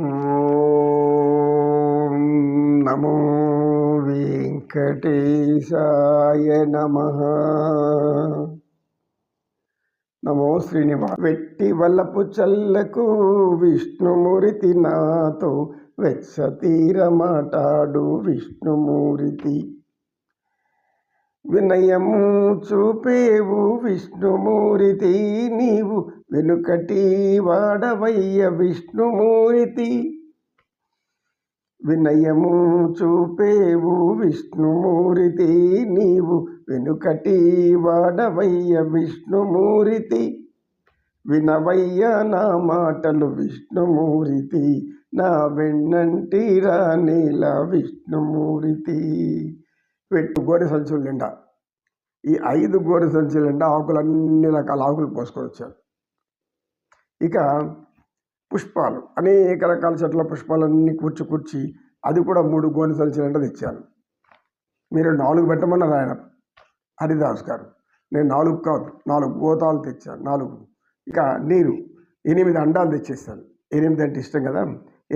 ఓం నమో వెంకటేశాయ నమ. నమో శ్రీనివాస వెట్టి వల్లపు చల్లకు విష్ణుమూరితి నాతో వెచ్చతీర మాటాడు విష్ణుమూరితి. వినయము చూపేవు విష్ణుమూరితి నీవు వెనుకటి వాడవయ్య విష్ణుమూరితి. వినయము చూపేవు విష్ణుమూరితి. నీవు వెనుకటి వాడవయ్య విష్ణుమూరితి. వినవయ్య నా మాటలు విష్ణుమూరితి. నా వెన్నంటి రాణిల విష్ణుమూరితి. పెట్టు గోనె సంచులు నిండా ఈ ఐదు గోనె సంచులు నిండా ఆకులు అన్ని రకాల ఆకులు పోసుకొని వచ్చారు. ఇక పుష్పాలు అనేక రకాల చెట్ల పుష్పాలన్నీ కూర్చి కూర్చి అది కూడా మూడు గోనె సంచులు నిండా తెచ్చాను మీరు నాలుగు పెట్టమన్నారు ఆయన హరిదాస్ గారు. నేను నాలుగు కాదు నాలుగు గోతాలు తెచ్చాను నాలుగు. ఇక నీరు ఎనిమిది అండాలు తెచ్చేసాను ఎనిమిది అంటే ఇష్టం కదా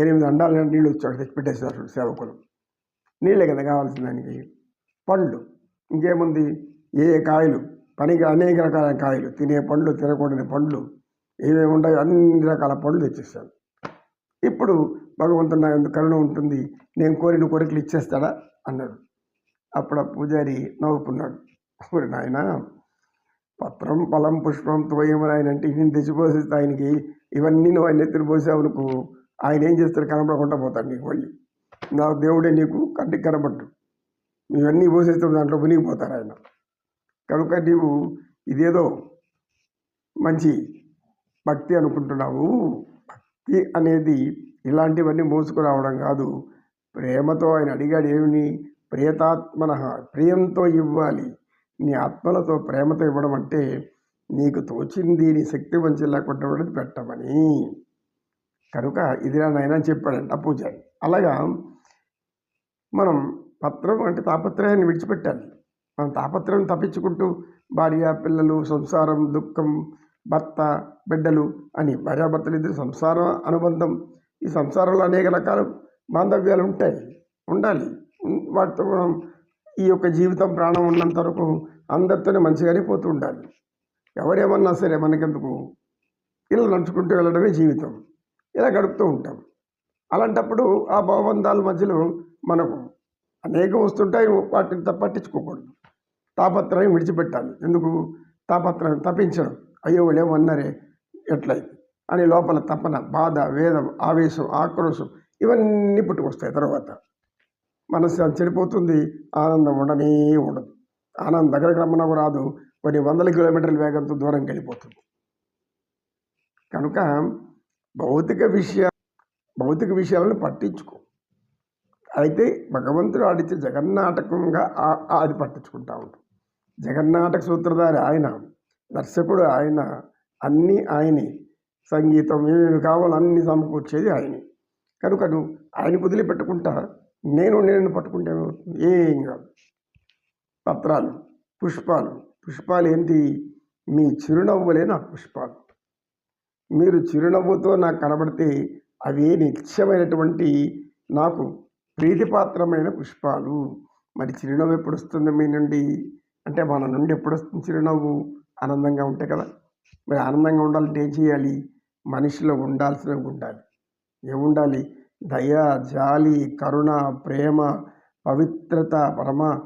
ఎనిమిది అండాలు నీళ్ళు వచ్చాడు తెచ్చి పెట్టేశారు సేవకులు. నీళ్ళే కదా కావాల్సిన దానికి పండ్లు. ఇంకేముంది? ఏ ఏ కాయలు? పనికి అనేక రకాల కాయలు. తినే పండ్లు తినకూడని పండ్లు. ఏమేమి ఉంటాయో అన్ని రకాల పండ్లు తెచ్చేస్తాను. ఇప్పుడు భగవంతుడు నా ఎందుకు కరుణ ఉంటుంది. నేను కోరిన కోరికలు ఇచ్చేస్తాడా? అన్నాడు. అప్పుడు ఆ పూజారి నవ్వుకున్నాడు. ఊరి నాయన పత్రం ఫలం పుష్పం తోయమని ఆయన అంటే నేను తెచ్చిపోసేస్తే ఆయనకి ఇవన్నీ నువ్వు ఆయన ఎత్తున పోసావు ఆయన ఏం చేస్తాడు? కనపడకుండా పోతాడు నీకు మళ్ళీ. నా దేవుడే నీకు కంటికి కనబడ్డు ఇవన్నీ పోసేస్తాం దాంట్లో మునిగిపోతారు ఆయన. కనుక నీవు ఇదేదో మంచి భక్తి అనుకుంటున్నావు. భక్తి అనేది ఇలాంటివన్నీ మోసుకురావడం కాదు. ప్రేమతో ఆయన అడిగాడు ఏమిని? ప్రియతాత్మన ప్రియంతో ఇవ్వాలి. నీ ఆత్మలతో ప్రేమతో ఇవ్వడం అంటే నీకు తోచింది నీ శక్తి వంచి లేకుండా పెట్టమని. కనుక ఇది నాయన చెప్పాడంట పూజారి. అలాగా మనం పత్రం అంటే తాపత్రయాన్ని విడిచిపెట్టాలి. మనం తాపత్రయం తప్పించుకుంటూ భార్య పిల్లలు సంసారం దుఃఖం భర్త బిడ్డలు అని భార్యాభర్తలు ఇద్దరు సంసార అనుబంధం. ఈ సంసారంలో అనేక రకాల బాంధవ్యాలు ఉంటాయి. ఉండాలి. వాటితో మనం ఈ యొక్క జీవితం ప్రాణం ఉన్నంత వరకు అందరితోనే మంచిగానే పోతూ ఉండాలి. ఎవరేమన్నా సరే మనకెందుకు? ఇలా నడుచుకుంటూ వెళ్ళడమే జీవితం. ఇలా గడుపుతూ ఉంటాం. అలాంటప్పుడు ఆ భావబంధాల మధ్యలో మనకు అనేకం వస్తుంటాయి వాటిని పట్టించుకోకూడదు. తాపత్రయం విడిచిపెట్టాలి. ఎందుకు? తాపత్రయం తప్పించడం. అయ్యో వాళ్ళు ఏమన్నారే ఎట్లయింది అని లోపల తపన బాధ వేదం ఆవేశం ఆక్రోశం ఇవన్నీ పుట్టుకొస్తాయి తర్వాత. మనసు చెడిపోతుంది ఆనందం ఉండనే ఉండదు. ఆనందం దగ్గరకు రమ్మనకు రాదు కొన్ని వందల కిలోమీటర్ల వేగంతో దూరం వెళ్ళిపోతుంది. కనుక భౌతిక విషయ భౌతిక విషయాలను పట్టించుకో. అయితే భగవంతుడు ఆడితే జగన్నాటకంగా ఆ- అది పట్టించుకుంటా ఉంటాం జగన్నాటక సూత్రధారి ఆయన దర్శకుడు ఆయన అన్నీ ఆయనే. సంగీతం ఏమేమి కావాలో అన్ని సమకూర్చేది ఆయనే. కనుక ఆయన కుదిలి పెట్టుకుంటా నేను నేను పట్టుకుంటే ఏం కాదు. పత్రాలు పుష్పాలు. పుష్పాలు ఏంటి? మీ చిరునవ్వులే నా పుష్పాలు. మీరు చిరునవ్వుతో నాకు కనబడితే అవే నిత్యమైనటువంటి నాకు ప్రీతిపాత్రమైన పుష్పాలు. మరి చిరునవ్వు ఎప్పుడు వస్తుంది మీ నుండి? అంటే మన నుండి ఎప్పుడు వస్తుంది చిరునవ్వు? ఆనందంగా ఉంటే కదా. మరి ఆనందంగా ఉండాలంటే ఏం చేయాలి? మనిషిలో ఉండాల్సినవి ఉండాలి. ఏముండాలి దయ జాలి కరుణ ప్రేమ పవిత్రత పరమ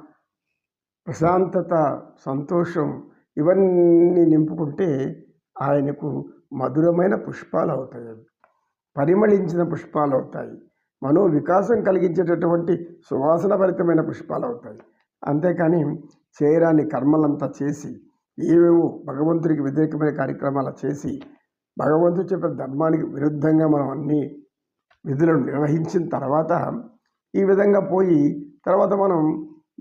ప్రశాంతత సంతోషం ఇవన్నీ నింపుకుంటే ఆయనకు మధురమైన పుష్పాలు అవుతాయి అవి. పరిమళించిన పుష్పాలు అవుతాయి. మనో వికాసం కలిగించేటటువంటి సువాసన భరితమైన పుష్పాలు అవుతాయి. అంతేకాని చేయరాని కర్మలంతా చేసి ఏవేవో భగవంతుడికి వ్యతిరేకమైన కార్యక్రమాలు చేసి భగవంతుడు చెప్పిన ధర్మానికి విరుద్ధంగా మనం అన్ని విధులను నిర్వహించిన తర్వాత ఈ విధంగా పోయి తర్వాత మనం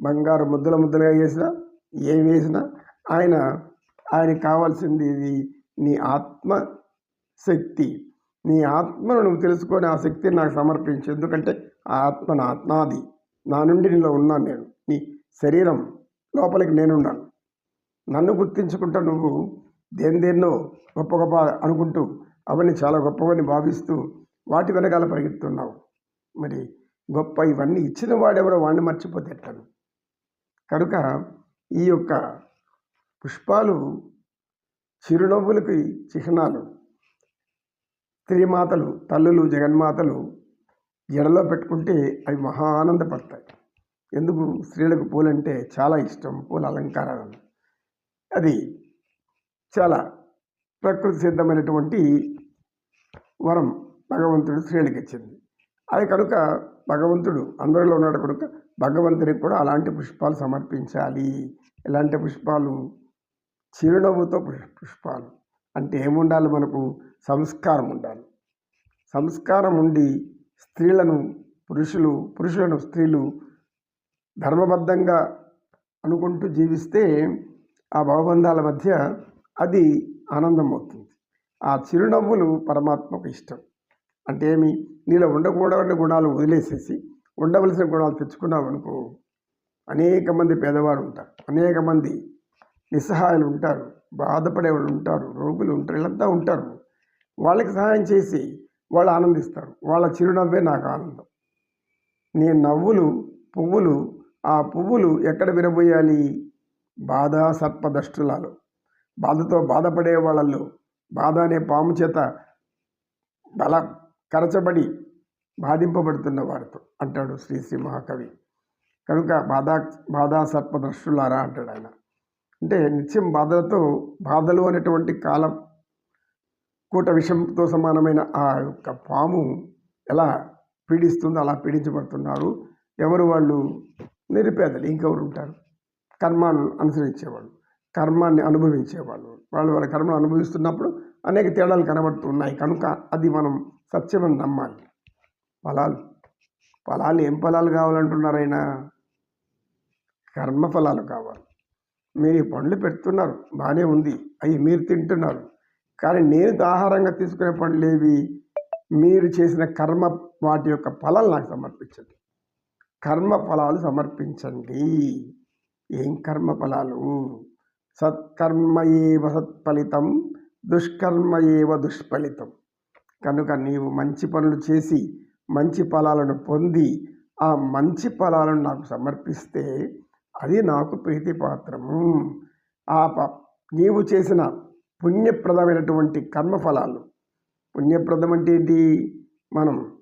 బంగారు ముద్దల ముద్దలుగా వేసినా ఏం వేసినా ఆయన ఆయనకి కావాల్సింది ఇది నీ ఆత్మ శక్తి నీ ఆత్మను నువ్వు తెలుసుకొని ఆ శక్తిని నాకు సమర్పించు. ఎందుకంటే ఆ ఆత్మ నా ఆత్మాది. నా నుండి నీలో ఉన్నాను నేను. నీ శరీరం లోపలికి నేనున్నాను. నన్ను గుర్తించుకుంటా నువ్వు దేని దేన్నో గొప్ప గొప్ప అనుకుంటూ అవన్నీ చాలా గొప్పవని భావిస్తూ వాటి వెనకాల పరిగెత్తున్నావు మరి గొప్ప ఇవన్నీ ఇచ్చిన వాడెవరో వాడిని మర్చిపోతే ఎట్లను? కనుక ఈ యొక్క పుష్పాలు చిరునవ్వులకి చిహ్నాలు. స్త్రీమాతలు తల్లులు జగన్మాతలు జడలో పెట్టుకుంటే అవి మహా ఆనందపడతాయి. ఎందుకు? స్త్రీలకు పూలంటే చాలా ఇష్టం పూల అలంకారాలు. అది చాలా ప్రకృతి సిద్ధమైనటువంటి వరం భగవంతుడు స్త్రీలకు ఇచ్చింది. అది కనుక భగవంతుడు అందరిలో ఉన్నాడు కనుక భగవంతునికి కూడా అలాంటి పుష్పాలు సమర్పించాలి. ఎలాంటి పుష్పాలు చిరునవ్వుతో పుష్- పుష్పాలు. అంటే ఏముండాలి మనకు? సంస్కారం ఉండాలి. సంస్కారం ఉండి స్త్రీలను పురుషులు పురుషులను స్త్రీలు ధర్మబద్ధంగా అనుకుంటూ జీవిస్తే ఆ భవబంధాల మధ్య అది ఆనందం అవుతుంది ఆ చిరునవ్వులు పరమాత్మకు ఇష్టం. అంటే ఏమి? నీలో ఉండకూడని గుణాలు వదిలేసేసి ఉండవలసిన గుణాలు తెచ్చుకున్నావు అనుకో అనేక మంది పేదవారు ఉంటారు. అనేక మంది నిస్సహాయాలు ఉంటారు బాధపడే వాళ్ళు ఉంటారు రోగులు ఉంటారు వీళ్ళంతా ఉంటారు. వాళ్ళకి సహాయం చేసి వాళ్ళు ఆనందిస్తారు. వాళ్ళ చిరునవ్వే నాకు ఆనందం. నీ నవ్వులు పువ్వులు ఆ పువ్వులు ఎక్కడ విరబోయాలి బాధ సర్పదష్టులాలు బాధతో బాధపడే వాళ్ళల్లో బాధ అనే పాము చేత బల కరచబడి బాధింపబడుతున్న వారితో అంటాడు శ్రీ శ్రీ మహాకవి. కనుక బాధా బాధా సర్పదృష్టులారా అంటాడు ఆయన. అంటే నిత్యం బాధలతో బాధలు అనేటువంటి కాలం కూట విషంతో సమానమైన ఆ యొక్క పాము ఎలా పీడిస్తుందో అలా పీడించబడుతున్నారు. ఎవరు వాళ్ళు? నిరుపేదలు ఇంకెవరు ఉంటారు? కర్మాను అనుసరించేవాళ్ళు కర్మాన్ని అనుభవించేవాళ్ళు. వాళ్ళు వాళ్ళ కర్మను అనుభవిస్తున్నప్పుడు అనేక తేడాలు కనబడుతున్నాయి కనుక అది మనం సత్యమని నమ్మాలి. ఫలాలు ఫలాలు ఏం ఫలాలు కావాలంటున్నారైనా? కర్మ ఫలాలు కావాలి. మీరు ఈ పండ్లు పెడుతున్నారు బాగానే ఉంది అవి మీరు తింటున్నారు. కానీ నేను ఆహారంగా తీసుకునే పండ్లు ఏవి మీరు చేసిన కర్మ వాటి యొక్క ఫలాలు నాకు సమర్పించండి. కర్మ ఫలాలు సమర్పించండి. ఏం కర్మ ఫలాలు? సత్కర్మ ఏవ సత్ఫలితం దుష్కర్మ ఏవ దుష్ఫలితం. కనుక నీవు మంచి పనులు చేసి మంచి ఫలాలను పొంది ఆ మంచి ఫలాలను నాకు సమర్పిస్తే అది నాకు ప్రీతిపాత్రము. ఆ ప నీవు చేసిన పుణ్యప్రదమైనటువంటి కర్మఫలాలు. పుణ్యప్రదం అంటే ఏంటి? మనం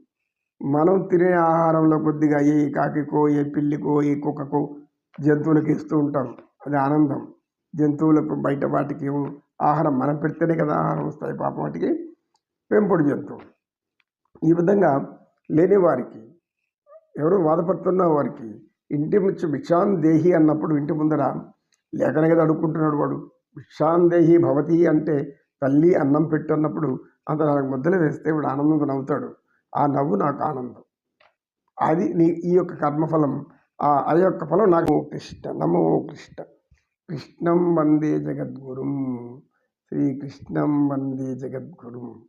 మనం తినే ఆహారంలో కొద్దిగా ఏ కాకికో ఏ పిల్లికో ఏ కుక్కకో జంతువులకు ఇస్తూ ఉంటాం. అది ఆనందం. జంతువులకు బయట వాటికి ఆహారం మనం పెడితేనే కదా ఆహారం వస్తాయి పాపం వాటికి. పెంపుడు జంతువు ఈ విధంగా లేని వారికి ఎవరు బాధపడుతున్న వారికి ఇంటి ముచ్చు భిక్షాందేహి అన్నప్పుడు ఇంటి ముందర లేకనే కదా అడుక్కుంటున్నాడు వాడు. భిక్షాందేహి భవతి అంటే తల్లి అన్నం పెట్టు అన్నప్పుడు అంత నాకు ముద్దలు వేస్తే వాడు ఆనందంతో నవ్వుతాడు. ఆ నవ్వు నాకు ఆనందం. అది నీ ఈ యొక్క కర్మఫలం ఆ ఆ యొక్క ఫలం నాకు. కృష్ణ నమో కృష్ణ. కృష్ణం వందే జగద్గురుం. శ్రీకృష్ణం వందే జగద్గురుం.